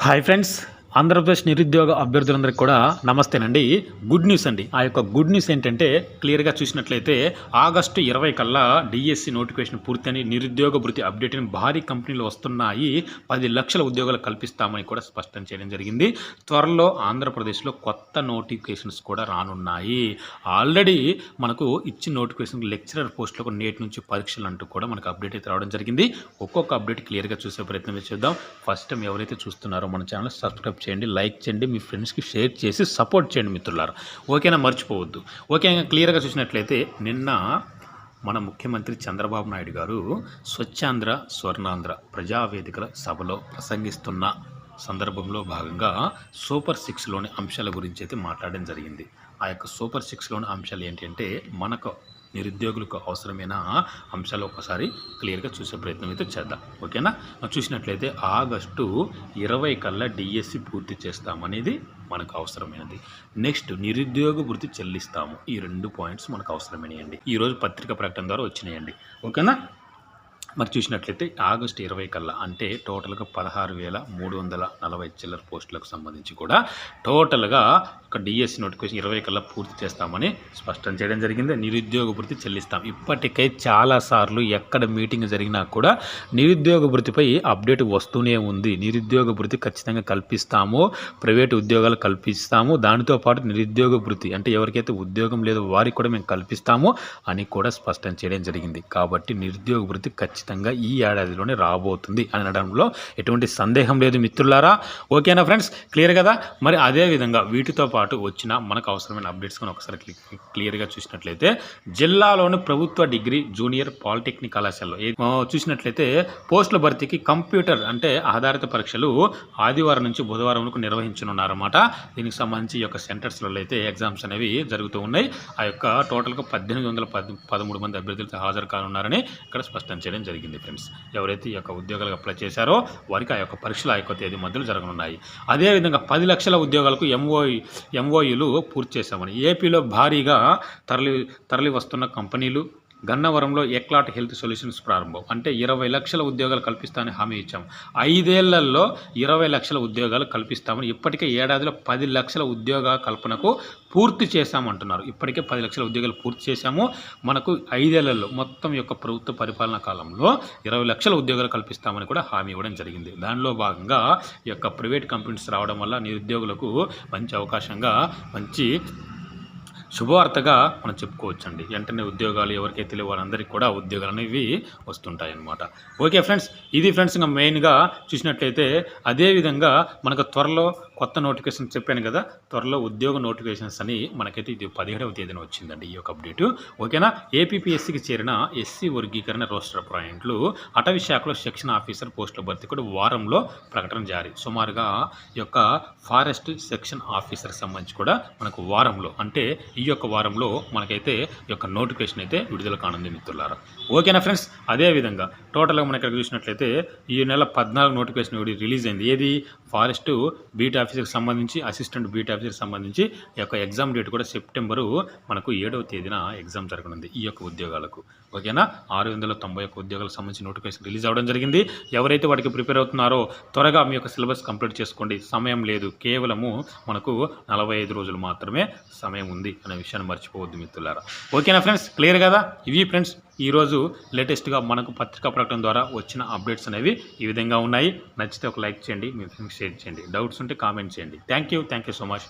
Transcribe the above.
Hi friends Andhra Pradesh నిరుద్యోగ అభ్యర్థులందరికీ కూడా నమస్తేనండి. Good news అండి. ఆ యొక్క గుడ్ న్యూస్ ఏంటంటే క్లియర్గా చూసినట్లయితే ఆగస్టు ఇరవై కల్లా డిఎస్సి నోటిఫికేషన్ పూర్తని నిరుద్యోగ భృతి అప్డేట్ అని భారీ కంపెనీలు వస్తున్నాయి. పది లక్షల ఉద్యోగాలు కల్పిస్తామని కూడా స్పష్టం చేయడం జరిగింది. త్వరలో ఆంధ్రప్రదేశ్లో కొత్త నోటిఫికేషన్స్ కూడా రానున్నాయి. ఆల్రెడీ మనకు ఇచ్చిన నోటిఫికేషన్ లెక్చరర్ పోస్టులకు నేటి నుంచి పరీక్షలు అంటూ కూడా మనకు అప్డేట్ అయితే రావడం జరిగింది. ఒక్కొక్క అప్డేట్ క్లియర్గా చూసే ప్రయత్నం చేద్దాం. ఫస్ట్ టైం ఎవరైతే చూస్తున్నారో మన ఛానల్ సబ్స్క్రైబ్ చేయండి లైక్ చేయండి మీ ఫ్రెండ్స్కి షేర్ చేసి సపోర్ట్ చేయండి మిత్రులారా. ఓకేనా? మర్చిపోవద్దు. ఓకే క్లియర్గా చూసినట్లయితే నిన్న మన ముఖ్యమంత్రి చంద్రబాబు నాయుడు గారు స్వచ్ఛాంధ్ర స్వర్ణాంధ్ర ప్రజావేదికల సభలో ప్రసంగిస్తున్న సందర్భంలో భాగంగా సూపర్ సిక్స్లోని అంశాల గురించి అయితే మాట్లాడడం జరిగింది. ఆ యొక్క సూపర్ సిక్స్లోని అంశాలు ఏంటంటే మనకు నిరుద్యోగులకు అవసరమైన అంశాలు ఒకసారి క్లియర్గా చూసే ప్రయత్నం అయితే చేద్దాం. ఓకేనా? చూసినట్లయితే ఆగస్టు ఇరవై కల్లా డిఎస్సి పూర్తి చేస్తామనేది మనకు అవసరమైనది. నెక్స్ట్ నిరుద్యోగ వృత్తి చెల్లిస్తాము. ఈ రెండు పాయింట్స్ మనకు అవసరమైనయండి. ఈరోజు పత్రిక ప్రకటన ద్వారా వచ్చినాయండి. ఓకేనా? మరి చూసినట్లయితే ఆగస్టు ఇరవై కల్లా అంటే టోటల్గా పదహారు వేల మూడు వందల నలభై చిల్లర పోస్టులకు సంబంధించి కూడా టోటల్గా ఒక డిఎస్సి నోటిఫికేషన్ ఇరవై కల్లా పూర్తి చేస్తామని స్పష్టం చేయడం జరిగింది. నిరుద్యోగ భృతి చెల్లిస్తాం. ఇప్పటికై చాలాసార్లు ఎక్కడ మీటింగ్ జరిగినా కూడా నిరుద్యోగ భృతిపై అప్డేట్ వస్తూనే ఉంది. నిరుద్యోగ భృతి ఖచ్చితంగా కల్పిస్తాము. ప్రైవేటు ఉద్యోగాలు కల్పిస్తాము. దానితో పాటు నిరుద్యోగ భృతి అంటే ఎవరికైతే ఉద్యోగం లేదో వారికి కూడా మేము కల్పిస్తాము అని కూడా స్పష్టం చేయడం జరిగింది. కాబట్టి నిరుద్యోగ భృతి ఖచ్చితంగా ఈ ఏడాదిలోనే రాబోతుంది అని అనడంలో ఎటువంటి సందేహం లేదు మిత్రులారా. ఓకేనా ఫ్రెండ్స్ క్లియర్ కదా? మరి అదే విధంగా వీటితో పాటు వచ్చిన మనకు అవసరమైన అప్డేట్స్ కానీ ఒకసారి క్లియర్గా చూసినట్లయితే జిల్లాలోని ప్రభుత్వ డిగ్రీ జూనియర్ పాలిటెక్నిక్ కళాశాలలో చూసినట్లయితే పోస్టుల భర్తీకి కంప్యూటర్ అంటే ఆధారిత పరీక్షలు ఆదివారం నుంచి బుధవారం వరకు నిర్వహించనున్నారన్నమాట. దీనికి సంబంధించి ఈ యొక్క సెంటర్స్లలో అయితే ఎగ్జామ్స్ అనేవి జరుగుతూ ఉన్నాయి. ఆ యొక్క టోటల్గా పద్దెనిమిది వందల పద్ పదమూడు మంది అభ్యర్థులతో హాజరు కానున్నారని ఇక్కడ స్పష్టం చేయడం జరిగింది ఫ్రెండ్స్. ఎవరైతే ఈ యొక్క ఉద్యోగాలకు అప్లై చేశారో వారికి ఆ యొక్క పరీక్షలు ఆ యొక్క తేదీ మధ్యలో జరగనున్నాయి. అదేవిధంగా పది లక్షల ఉద్యోగాలకు ఎంఓ ఎంఓఈలు పూర్తి చేశామని. ఏపీలో భారీగా తరలి తరలి వస్తున్న కంపెనీలు గన్నవరంలో ఎక్లాట్ హెల్త్ సొల్యూషన్స్ ప్రారంభం. అంటే ఇరవై లక్షల ఉద్యోగాలు కల్పిస్తామని హామీ ఇచ్చాం. ఐదేళ్ళలో ఇరవై లక్షల ఉద్యోగాలు కల్పిస్తామని ఇప్పటికే ఏడాదిలో పది లక్షల ఉద్యోగ కల్పనకు పూర్తి చేశామంటున్నారు. ఇప్పటికే పది లక్షల ఉద్యోగాలు పూర్తి చేశాము. మనకు ఐదేళ్ళలో మొత్తం యొక్క ప్రభుత్వ పరిపాలనా కాలంలో ఇరవై లక్షల ఉద్యోగాలు కల్పిస్తామని కూడా హామీ ఇవ్వడం జరిగింది. దానిలో భాగంగా ఈ యొక్క ప్రైవేట్ కంపెనీస్ రావడం వల్ల నిరుద్యోగులకు మంచి అవకాశంగా మంచి శుభవార్తగా మనం చెప్పుకోవచ్చండి. వెంటనే ఉద్యోగాలు ఎవరికైతే లేవో వారందరికీ కూడా ఉద్యోగాలు అనేవి వస్తుంటాయి అన్నమాట ఓకే ఫ్రెండ్స్ ఇది ఫ్రెండ్స్ ఇంకా మెయిన్గా చూసినట్లయితే అదేవిధంగా మనకు త్వరలో కొత్త నోటిఫికేషన్ చెప్పాను కదా త్వరలో ఉద్యోగ నోటిఫికేషన్స్ అని మనకైతే ఇది పదిహేడవ తేదీన వచ్చిందండి ఈ యొక్క అప్డేటు. ఓకేనా? ఏపీపీఎస్సీకి చేరిన ఎస్సీ వర్గీకరణ రోస్టర్ పాయింట్లు అటవీ శాఖలో సెక్షన్ ఆఫీసర్ పోస్టుల భర్తీ కూడా వారంలో ప్రకటన జారీ. సుమారుగా ఈ యొక్క ఫారెస్ట్ సెక్షన్ ఆఫీసర్ సంబంధించి కూడా మనకు వారంలో అంటే ఈ యొక్క వారంలో మనకైతే ఈ యొక్క నోటిఫికేషన్ అయితే విడుదల కానుంది మిత్రులారా. ఓకేనా ఫ్రెండ్స్? అదేవిధంగా టోటల్గా మనం ఇక్కడ చూసినట్లయితే ఈ నెల పద్నాలుగు నోటిఫికేషన్ రిలీజ్ అయింది. ఏది? ఫారెస్ట్ బీట్ ఆఫీసర్కి సంబంధించి అసిస్టెంట్ బీట్ ఆఫీసర్కి సంబంధించి ఈ యొక్క ఎగ్జామ్ డేట్ కూడా సెప్టెంబరు మనకు ఏడవ తేదీన ఎగ్జామ్ జరగనుంది ఈ యొక్క ఉద్యోగాలకు. ఓకేనా? ఆరు వందల తొంభై ఒక్క ఉద్యోగాలకు సంబంధించి నోటిఫికేషన్ రిలీజ్ అవ్వడం జరిగింది. ఎవరైతే వాటికి ప్రిపేర్ అవుతున్నారో త్వరగా మీ యొక్క సిలబస్ కంప్లీట్ చేసుకోండి. సమయం లేదు. కేవలము మనకు నలభై ఐదు రోజులు మాత్రమే సమయం ఉంది అనే విషయాన్ని మర్చిపోవద్దు మిత్రులారా. ఓకేనా ఫ్రెండ్స్? క్లియర్ కదా? ఇవి ఫ్రెండ్స్ ఈరోజు లేటెస్ట్గా మనకు పత్రికా ప్రకటన ద్వారా వచ్చిన అప్డేట్స్ అనేవి ఈ విధంగా ఉన్నాయి. నచ్చితే ఒక లైక్ చేయండి మీ ఫ్రెండ్స్ షేర్ చేయండి. డౌట్స్ ఉంటే కామెంట్ చేయండి. Thank you thank you so much